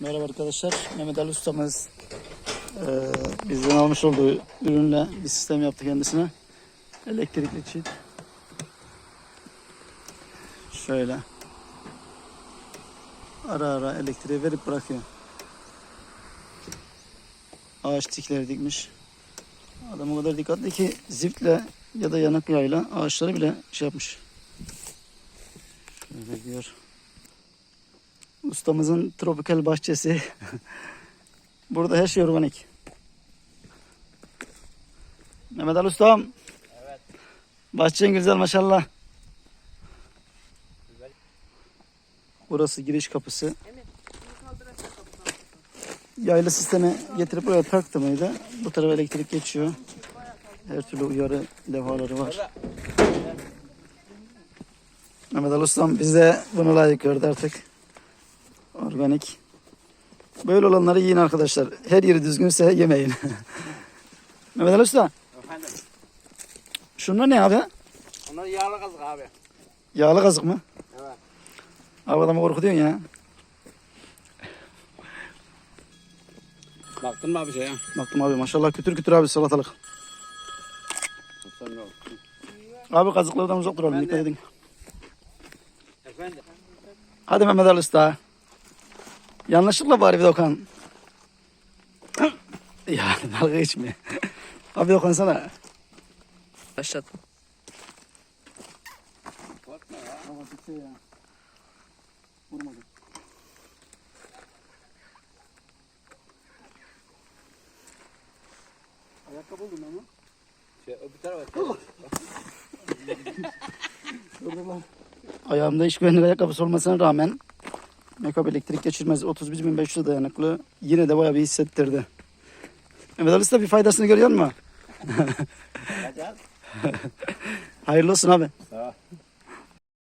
Merhaba arkadaşlar. Mehmet Ali ustamız eee bizden almış olduğu ürünle bir sistem yaptı kendisine. Elektrikli çift. Şöyle. Ara ara elektriği verip bırakıyor. Ağaç tikleri dikmiş. Adam o kadar dikkatli ki ziftle ya da yanık yayla ağaçları bile şey yapmış. Şöyle diyor. Ustamızın tropikal bahçesi. Burada her şey organik. Mehmet Ali Ustam. Evet. Bahçen güzel maşallah. Güzel. Burası giriş kapısı. Yaylı sistemi getirip buraya taktı mıydı? Bu tarafa elektrik geçiyor. Her türlü uyarı levhaları var. Mehmet Ali Ustam bize bunu layık gördü artık. Organik. Böyle olanları yiyin arkadaşlar. Her yeri düzgünse yemeyin. Mehmet Ali Usta, Efendim. şunlar ne abi? Onlar yağlı kazık abi. Yağlı kazık mı? Evet. Abi adamı korkutuyorsun ya. Baktın mı abi şeye? Baktım abi maşallah kütür kütür abi salatalık. Abi kazıklardan uzak duralım dikkat edin. Efendim. Hadi Mehmet Ali Usta. Yanlışlıkla bari bir dokan. ya dalga geçme. Abi dokunsana. Başlat. Korkma ya. Baba tutsa ya. Vurmadı. Ayakkabı buldum ama. Şey, öbür tarafa. Ayağımda hiç güvenli ayakkabısı olmasına rağmen Mekap elektrik geçirmez 31.500 dayanıklı. Yine de bayağı bir hissettirdi. Mehmet Ali Usta bir faydasını görüyor musun? Hayırlı olsun abi.